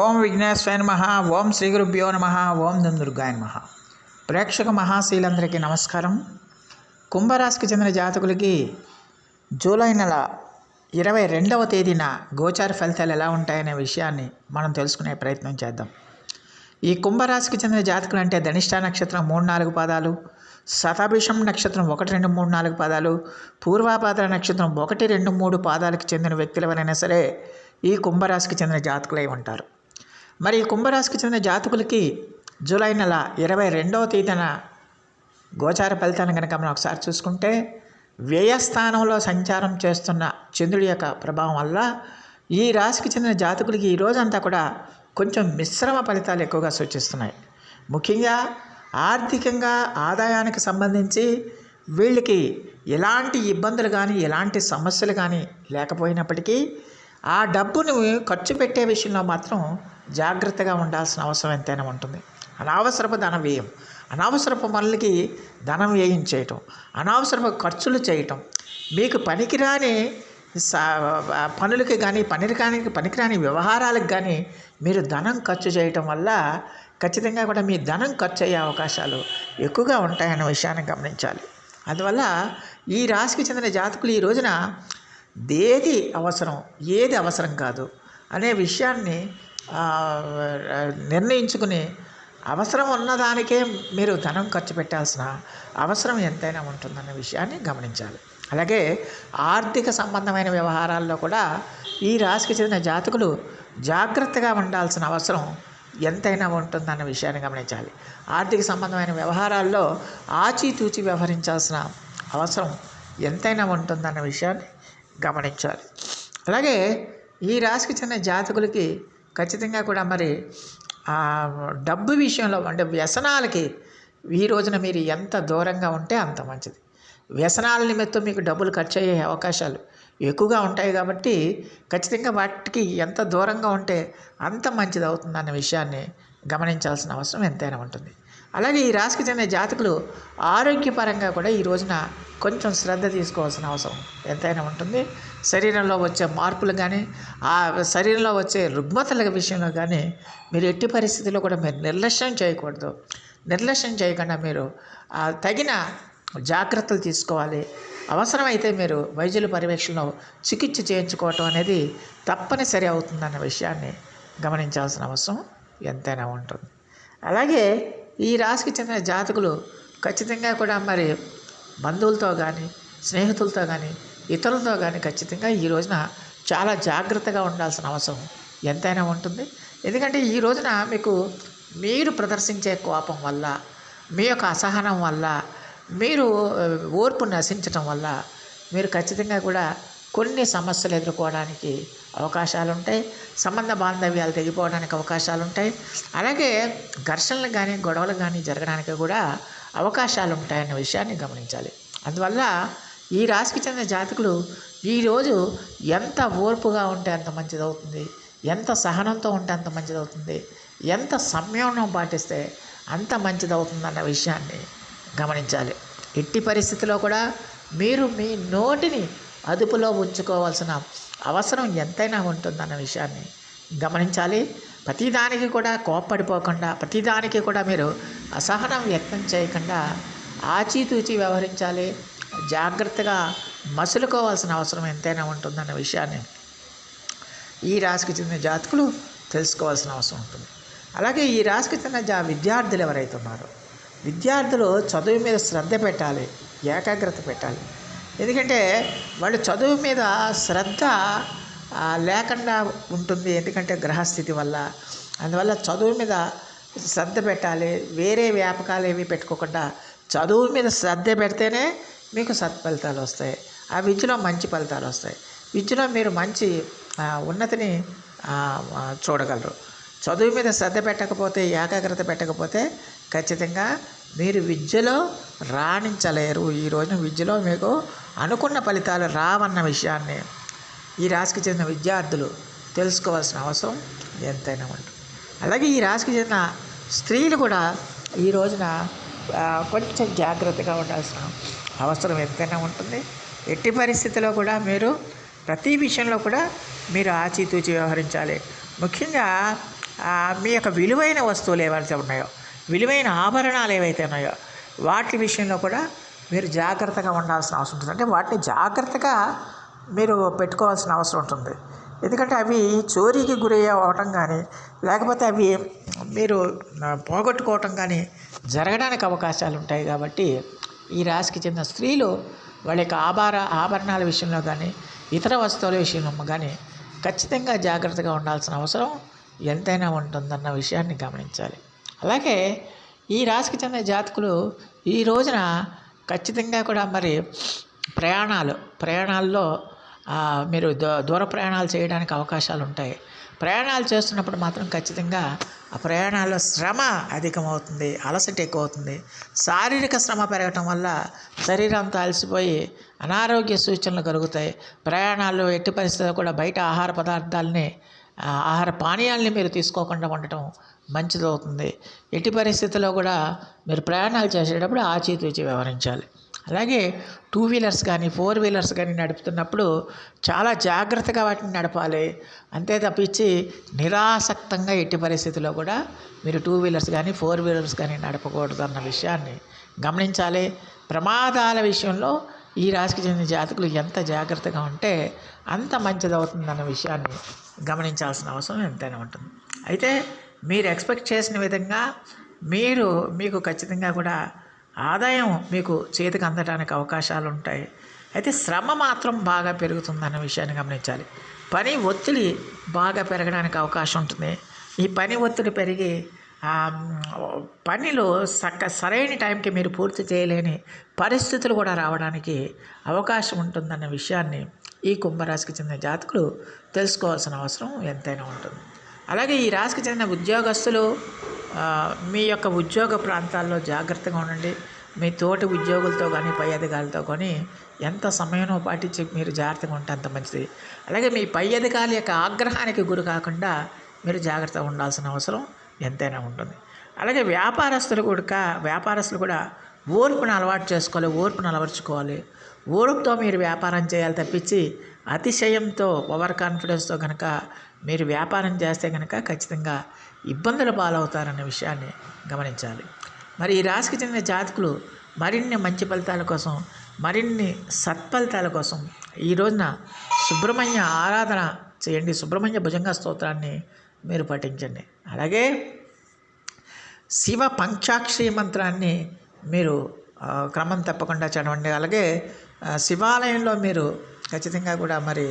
ఓం విఘ్నేశ్వర నమ ఓం శ్రీ గురుభ్యో నమ ఓం దుందుర్గాయ నమ. ప్రేక్షక మహాశీలందరికీ నమస్కారం. కుంభరాశికి చెందిన జాతకులకి జూలై నెల ఇరవై రెండవ తేదీన గోచార ఫలితాలు ఎలా ఉంటాయనే విషయాన్ని మనం తెలుసుకునే ప్రయత్నం చేద్దాం. ఈ కుంభరాశికి చెందిన జాతకులు అంటే ధనిష్ట నక్షత్రం మూడు నాలుగు పాదాలు శతాభిషం నక్షత్రం ఒకటి రెండు మూడు నాలుగు పాదాలు పూర్వాపాద నక్షత్రం ఒకటి రెండు మూడు పాదాలకు చెందిన వ్యక్తులు ఎవరైనా సరే ఈ కుంభరాశికి చెందిన జాతకులై ఉంటారు. మరి కుంభరాశికి చెందిన జాతకులకి జూలై నెల ఇరవై రెండవ తేదీన గోచార ఫలితాన్ని కనుక మనం ఒకసారి చూసుకుంటే వ్యయస్థానంలో సంచారం చేస్తున్న చంద్రుడి యొక్క ప్రభావం వల్ల ఈ రాశికి చెందిన జాతకులకి ఈ రోజంతా కూడా కొంచెం మిశ్రమ ఫలితాలు ఎక్కువగా సూచిస్తున్నాయి. ముఖ్యంగా ఆర్థికంగా ఆదాయానికి సంబంధించి వీళ్ళకి ఎలాంటి ఇబ్బందులు కానీ ఎలాంటి సమస్యలు కానీ లేకపోయినప్పటికీ ఆ డబ్బును ఖర్చు పెట్టే విషయంలో మాత్రం జాగ్రత్తగా ఉండాల్సిన అవసరం ఎంతైనా ఉంటుంది. అనవసరపు ధన వ్యయం అనవసరపు పనులకి ధనం వ్యయం చేయటం. అనవసరపు ఖర్చులు చేయటం. మీకు పనికిరాని సా పనులకి కానీ పనికిరాని పనికిరాని వ్యవహారాలకు కానీ మీరు ధనం ఖర్చు చేయటం వల్ల ఖచ్చితంగా కూడా మీ ధనం ఖర్చు అయ్యే అవకాశాలు ఎక్కువగా ఉంటాయన్న విషయాన్ని గమనించాలి. అందువల్ల ఈ రాశికి చెందిన జాతకులు ఈ రోజున ఏది అవసరం? ఏది అవసరం కాదు? అనే విషయాన్ని నిర్ణయించుకుని అవసరం ఉన్నదానికే మీరు ధనం ఖర్చు పెట్టాల్సిన అవసరం ఎంతైనా ఉంటుందన్న విషయాన్ని గమనించాలి. అలాగే ఆర్థిక సంబంధమైన వ్యవహారాల్లో కూడా ఈ రాశికి చెందిన జాతకులు జాగ్రత్తగా ఉండాల్సిన అవసరం ఎంతైనా ఉంటుందన్న విషయాన్ని గమనించాలి. ఆర్థిక సంబంధమైన వ్యవహారాల్లో ఆచితూచి వ్యవహరించాల్సిన అవసరం ఎంతైనా ఉంటుందన్న విషయాన్ని గమనించాలి. అలాగే ఈ రాశికి చెందిన జాతకులకి ఖచ్చితంగా కూడా మరి డబ్బు విషయంలో అంటే వ్యసనాలకి ఈ రోజున మీరు ఎంత దూరంగా ఉంటే అంత మంచిది. వ్యసనాల నిమిత్తం మీకు డబ్బులు ఖర్చు అయ్యే అవకాశాలు ఎక్కువగా ఉంటాయి కాబట్టి ఖచ్చితంగా వాటికి ఎంత దూరంగా ఉంటే అంత మంచిది అవుతుందన్న విషయాన్ని గమనించాల్సిన అవసరం ఎంతైనా ఉంటుంది. అలాగే ఈ రాశికి చెందిన జాతకులు ఆరోగ్యపరంగా కూడా ఈ రోజున కొంచెం శ్రద్ధ తీసుకోవాల్సిన అవసరం ఎంతైనా ఉంటుంది. శరీరంలో వచ్చే మార్పులు కానీ ఆ శరీరంలో వచ్చే రుగ్మతల విషయంలో కానీ మీరు ఎట్టి పరిస్థితుల్లో కూడా మీరు నిర్లక్ష్యం చేయకూడదు. నిర్లక్ష్యం చేయకుండా మీరు తగిన జాగ్రత్తలు తీసుకోవాలి. అవసరమైతే మీరు వైద్యుల పర్యవేక్షణలో చికిత్స చేయించుకోవటం అనేది తప్పనిసరి అవుతుందన్న విషయాన్ని గమనించాల్సిన అవసరం ఎంతైనా ఉంటుంది. అలాగే ఈ రాశికి చెందిన జాతకులు ఖచ్చితంగా కూడా మరి బంధువులతో కానీ స్నేహితులతో కానీ ఇతరులతో కానీ ఖచ్చితంగా ఈ రోజున చాలా జాగ్రత్తగా ఉండాల్సిన అవసరం ఎంతైనా ఉంటుంది. ఎందుకంటే ఈ రోజున మీకు మీరు ప్రదర్శించే కోపం వల్ల మీ యొక్క అసహనం వల్ల మీరు ఓర్పు నశించటం వల్ల మీరు ఖచ్చితంగా కూడా కొన్ని సమస్యలు ఎదుర్కోవడానికి అవకాశాలు ఉంటాయి సంబంధ బాంధవ్యాలు తెగిపోవడానికి అవకాశాలు ఉంటాయి అలాగే ఘర్షణలు కానీ గొడవలు కానీ జరగడానికి కూడా అవకాశాలు ఉంటాయన్న విషయాన్ని గమనించాలి. అందువల్ల ఈ రాశికి చెందిన జాతకులు ఈరోజు ఎంత ఓర్పుగా ఉంటే అంత మంచిది అవుతుంది ఎంత సహనంతో ఉంటే అంత మంచిది అవుతుంది ఎంత సంయమనం పాటిస్తే అంత మంచిది అవుతుందన్న విషయాన్ని గమనించాలి. ఎట్టి పరిస్థితిలో కూడా మీరు మీ నోటిని అదుపులో ఉంచుకోవాల్సిన అవసరం ఎంతైనా ఉంటుందన్న విషయాన్ని గమనించాలి. ప్రతిదానికి కూడా కోప్పడిపోకుండా ప్రతిదానికి కూడా మీరు అసహనం వ్యక్తం చేయకుండా ఆచితూచి వ్యవహరించాలి. జాగ్రత్తగా మసులుకోవాల్సిన అవసరం ఎంతైనా ఉంటుందన్న విషయాన్ని ఈ రాశికి చెందిన జాతకులు తెలుసుకోవాల్సిన అవసరం ఉంటుంది. అలాగే ఈ రాశికి చెందిన జా విద్యార్థులు ఎవరైతే ఉన్నారో విద్యార్థులు చదువు మీద శ్రద్ధ పెట్టాలి ఏకాగ్రత పెట్టాలి. ఎందుకంటే వాళ్ళు చదువు మీద శ్రద్ధ లేకుండా ఉంటుంది ఎందుకంటే గ్రహస్థితి వల్ల. అందువల్ల చదువు మీద శ్రద్ధ పెట్టాలి వేరే వ్యాపకాలు ఏవి పెట్టుకోకుండా చదువు మీద శ్రద్ధ పెడితేనే మీకు సత్ఫలితాలు వస్తాయి. ఆ విద్యలో మంచి ఫలితాలు వస్తాయి. విద్యలో మీరు మంచి ఉన్నతిని చూడగలరు. చదువు మీద శ్రద్ధ పెట్టకపోతే ఏకాగ్రత పెట్టకపోతే ఖచ్చితంగా మీరు విద్యలో రాణించలేరు. ఈ రోజున విద్యలో మీకు అనుకున్న ఫలితాలు రావన్న విషయాన్ని ఈ రాశికి చెందిన విద్యార్థులు తెలుసుకోవాల్సిన అవసరం ఎంతైనా ఉంటుంది అలాగే ఈ రాశికి చెందిన స్త్రీలు కూడా ఈ రోజున కొంచెం జాగ్రత్తగా ఉండాల్సిన అవసరం ఎంతైనా ఉంటుంది. ఎట్టి పరిస్థితిలో కూడా మీరు ప్రతి విషయంలో కూడా మీరు ఆచితూచి వ్యవహరించాలి. ముఖ్యంగా మీ యొక్క విలువైన వస్తువులు ఏవైతే ఉన్నాయో విలువైన ఆభరణాలు ఏవైతే ఉన్నాయో వాటి విషయంలో కూడా మీరు జాగ్రత్తగా ఉండాల్సిన అవసరం ఉంటుంది. అంటే వాటిని జాగ్రత్తగా మీరు పెట్టుకోవాల్సిన అవసరం ఉంటుంది. ఎందుకంటే అవి చోరీకి గురి అవ్వటం కానీ లేకపోతే అవి మీరు పోగొట్టుకోవటం కానీ జరగడానికి అవకాశాలు ఉంటాయి కాబట్టి ఈ రాశికి చెందిన స్త్రీలు వాళ్ళ యొక్క ఆభార ఆభరణాల విషయంలో కానీ ఇతర వస్తువుల విషయంలో కానీ ఖచ్చితంగా జాగ్రత్తగా ఉండాల్సిన అవసరం ఎంతైనా ఉంటుందన్న విషయాన్ని గమనించాలి. అలాగే ఈ రాశికి చెందిన జాతకులు ఈ రోజున ఖచ్చితంగా కూడా మరి ప్రయాణాలు ప్రయాణాల్లో మీరు దూ దూర ప్రయాణాలు చేయడానికి అవకాశాలు ఉంటాయి. ప్రయాణాలు చేస్తున్నప్పుడు మాత్రం ఖచ్చితంగా ఆ ప్రయాణాల్లో శ్రమ అధికమవుతుంది అలసట ఎక్కువ అవుతుంది శారీరక శ్రమ పెరగటం వల్ల శరీరం అంతా అలసిపోయి అనారోగ్య సూచనలు కలుగుతాయి. ప్రయాణాల్లో ఎట్టి పరిస్థితుల్లో కూడా బయట ఆహార పదార్థాలని ఆహార పానీయాల్ని మీరు తీసుకోకుండా ఉండటం మంచిదవుతుంది. ఎట్టి పరిస్థితుల్లో కూడా మీరు ప్రయాణాలు చేసేటప్పుడు ఆచితూచి వ్యవహరించాలి. అలాగే టూ వీలర్స్ కానీ ఫోర్ వీలర్స్ కానీ నడుపుతున్నప్పుడు చాలా జాగ్రత్తగా వాటిని నడపాలి. అంతే తప్పించి నిరాసక్తంగా ఎట్టి పరిస్థితుల్లో కూడా మీరు టూ వీలర్స్ కానీ ఫోర్ వీలర్స్ కానీ నడపకూడదు అన్న విషయాన్ని గమనించాలి. ప్రమాదాల విషయంలో ఈ రాశికి చెందిన జాతకులు ఎంత జాగ్రత్తగా ఉంటే అంత మంచిదవుతుందన్న విషయాన్ని గమనించాల్సిన అవసరం ఎంతైనా ఉంటుంది. అయితే మీరు ఎక్స్పెక్ట్ చేసిన విధంగా మీరు మీకు ఖచ్చితంగా కూడా ఆదాయం మీకు చేతికి అందడానికి అవకాశాలు ఉంటాయి. అయితే శ్రమ మాత్రం బాగా పెరుగుతుందన్న విషయాన్ని గమనించాలి. పని ఒత్తిడి బాగా పెరగడానికి అవకాశం ఉంటుంది. ఈ పని ఒత్తిడి పెరిగి పనిలో సక్క సరైన టైంకి మీరు పూర్తి చేయలేని పరిస్థితులు కూడా రావడానికి అవకాశం ఉంటుందన్న విషయాన్ని ఈ కుంభరాశికి చెందిన జాతకులు తెలుసుకోవాల్సిన అవసరం ఎంతైనా ఉంటుంది. అలాగే ఈ రాశికి చెందిన ఉద్యోగస్తులు మీ యొక్క ఉద్యోగ ప్రాంతాల్లో జాగ్రత్తగా ఉండండి. మీ తోటి ఉద్యోగులతో కానీ పై అధికారులతో కానీ ఎంత సమయంలో పాటించి మీరు జాగ్రత్తగా ఉంటే అంత మంచిది. అలాగే మీ పై అధికారుల యొక్క ఆగ్రహానికి గురి కాకుండా మీరు జాగ్రత్తగా ఉండాల్సిన అవసరం ఎంతైనా ఉంటుంది. అలాగే వ్యాపారస్తులు కూడా వ్యాపారస్తులు కూడా ఓర్పును అలవాటు చేసుకోవాలి ఓర్పును అలవర్చుకోవాలి. ఓర్పుతో మీరు వ్యాపారం చేయాలి తప్పించి అతిశయంతో ఓవర్ కాన్ఫిడెన్స్తో కనుక మీరు వ్యాపారం చేస్తే కనుక ఖచ్చితంగా ఇబ్బందుల పాలవుతారన్న విషయాన్ని గమనించాలి. మరి ఈ రాశికి చెందిన జాతకులు మరిన్ని మంచి ఫలితాల కోసం మరిన్ని సత్ఫలితాల కోసం ఈ రోజున సుబ్రహ్మణ్య ఆరాధన చేయండి. సుబ్రహ్మణ్య భుజంగ స్తోత్రాన్ని మీరు పఠించండి. అలాగే శివ పంచాక్షరి మంత్రాన్ని మీరు క్రమం తప్పకుండా చదవండి. అలాగే శివాలయంలో మీరు ఖచ్చితంగా కూడా మరి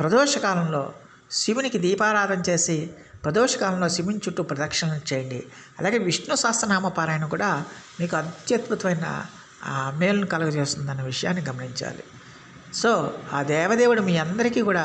ప్రదోషకాలంలో శివునికి దీపారాధన చేసి ప్రదోషకాలంలో శివుని చుట్టూ ప్రదక్షిణ చేయండి. అలాగే విష్ణు సహస్రనామ పారాయణ కూడా మీకు అత్యద్భుతమైన మేలును కలుగజేస్తుందన్న విషయాన్ని గమనించాలి. సో ఆ దేవదేవుడు మీ అందరికీ కూడా